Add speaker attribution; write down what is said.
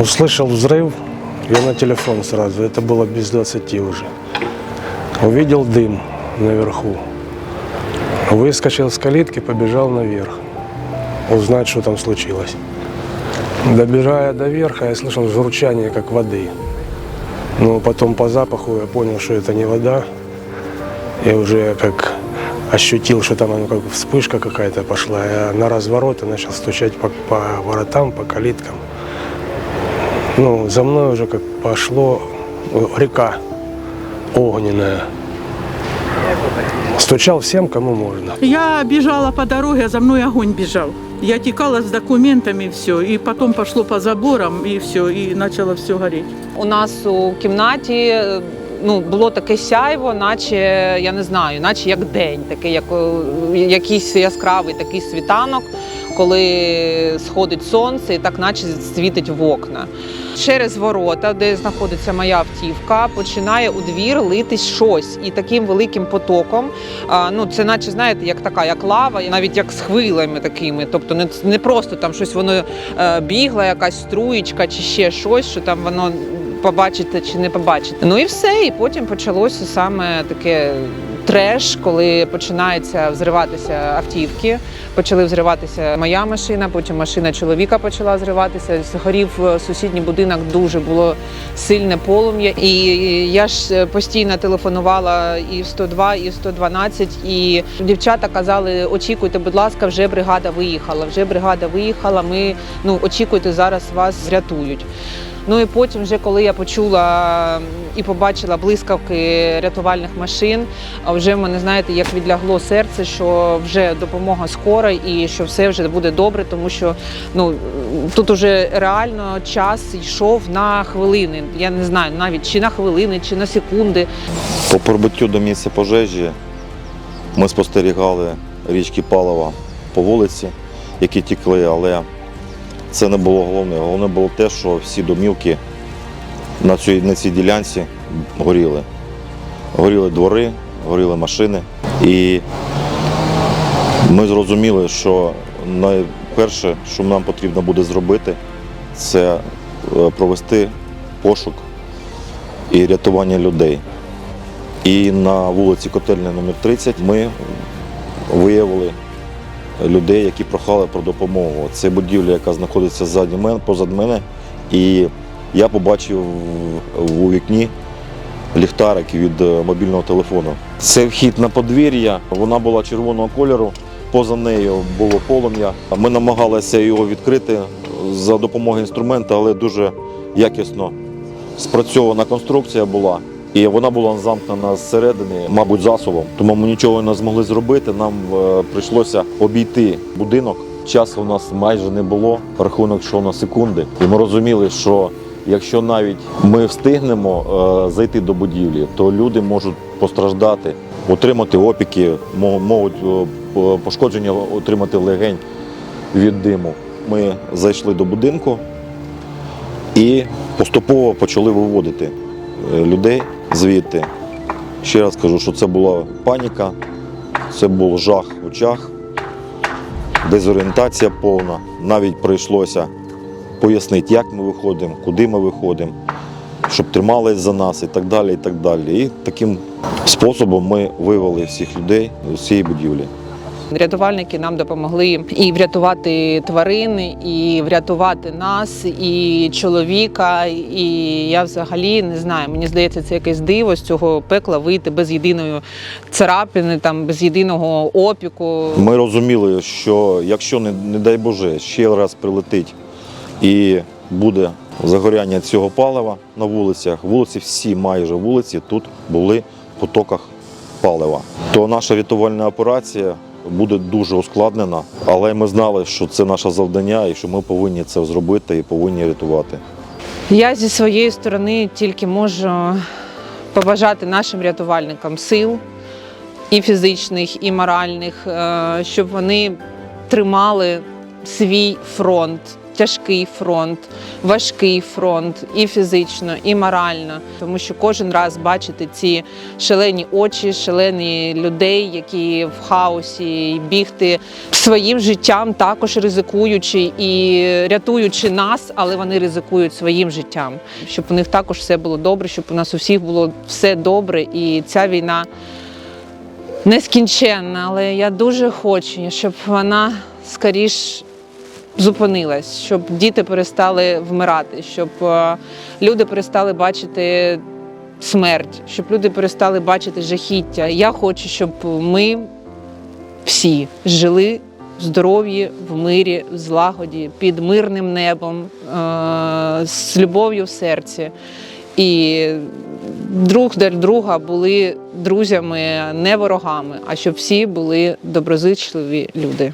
Speaker 1: Услышал взрыв, я на телефон сразу, это было без 20 уже. Увидел дым наверху. Выскочил с калитки, побежал наверх. Узнать, что там случилось. Добежая до верха, я слышал журчание, как воды. Но потом по запаху я понял, что это не вода. Я уже как ощутил, что там оно как вспышка какая-то пошла. Я на разворот и начал стучать по, по воротам, по калиткам. Ну, за мной уже как пошло река огненная. Стучал всем, кому можно.
Speaker 2: Я бежала по дороге, а за мной огонь бежал. Я текала с документами, все, и потом пошло по заборам, и все, и начало все гореть.
Speaker 3: У нас у кімнаті е, ну, було таке сяйво, наче я не знаю, наче як день, такий, як е, якийсь яскравий такий світанок, коли сходить сонце і так наче світить в окна. Через ворота, де знаходиться моя автівка, починає у двір литись щось. І таким великим потоком, ну це наче знаєте, як така, як лава, навіть як з хвилями такими. Тобто не, не просто там щось воно е, бігла, якась струєчка чи ще щось, що там воно побачите чи не побачите. Ну і все. І потім почалося саме таке треш, коли починається взриватися автівки. Почали взриватися моя машина, потім машина чоловіка почала зриватися. Згорів е, сусідній будинок, дуже було сильне полум'я. І я ж е, постійно телефонувала і в 102, і в 112, і дівчата казали: очікуйте, будь ласка, вже бригада виїхала. Вже бригада виїхала. Ми ну очікуйте, зараз вас зрятують. Ну і потім, вже коли я почула і побачила блискавки рятувальних машин, а вже в мене знаєте, як відлягло серце, що вже допомога скора і що все вже буде добре, тому що ну тут уже реально час йшов на хвилини. Я не знаю навіть чи на хвилини, чи на секунди.
Speaker 4: По прибуттю до місця пожежі ми спостерігали річки палива по вулиці, які тікли, але це не було головне. Головне було те, що всі домівки на цій, на цій ділянці горіли. Горіли двори, горіли машини. І ми зрозуміли, що найперше, що нам потрібно буде зробити, це е, провести пошук і рятування людей. І на вулиці Котельня номер 30 ми виявили людей, які прохали про допомогу. Це будівля, яка знаходиться ззаді мене, позад мене. І я побачив у вікні ліхтарик від е, мобільного телефону. Це вхід на подвір'я, вона була червоного кольору, поза нею було полум'я. Ми намагалися його відкрити за допомогою інструмента, але дуже якісно спрацьована конструкція була. І вона була замкнена зсередини, мабуть, засобом. Тому ми нічого не змогли зробити. Нам е, прийшлося обійти будинок. Часу у нас майже не було. Рахунок йшов на секунди. І ми розуміли, що якщо навіть ми встигнемо е, зайти до будівлі, то люди можуть постраждати, отримати опіки, можуть е, пошкодження отримати легень від диму. Ми зайшли до будинку і поступово почали виводити людей звідти. Ще раз кажу, що це була паніка, це був жах в очах, дезорієнтація повна. Навіть прийшлося пояснити, як ми виходимо, куди ми виходимо, щоб тримались за нас і так далі. І так далі. І таким способом ми вивели всіх людей з цієї будівлі.
Speaker 3: Рятувальники нам допомогли і врятувати тварин, і врятувати нас, і чоловіка. І я взагалі не знаю. Мені здається, це якесь диво з цього пекла вийти без єдиної царапини, там без єдиного опіку.
Speaker 4: Ми розуміли, що якщо не, не дай Боже ще раз прилетить і буде загоряння цього палива на вулицях, вулиці всі майже вулиці тут були в потоках палива. То наша рятувальна операція буде дуже ускладнена, але ми знали, що це наше завдання і що ми повинні це зробити і повинні рятувати.
Speaker 3: Я зі своєї сторони тільки можу побажати нашим рятувальникам сил і фізичних, і моральних, е, щоб вони тримали свій фронт тяжкий фронт, важкий фронт і фізично, і морально. Тому що кожен раз бачити ці шалені очі, шалені людей, які в хаосі, і бігти своїм життям, також ризикуючи і рятуючи нас, але вони ризикують своїм життям, щоб у них також все було добре, щоб у нас у всіх було все добре, і ця війна нескінченна, але я дуже хочу, щоб вона скоріш зупинилась, щоб діти перестали вмирати, щоб е, люди перестали бачити смерть, щоб люди перестали бачити жахіття. Я хочу, щоб ми всі жили в здоров'ї, в мирі, в злагоді, під мирним небом, е, з любов'ю в серці. І друг для друга були друзями, не ворогами, а щоб всі були доброзичливі люди.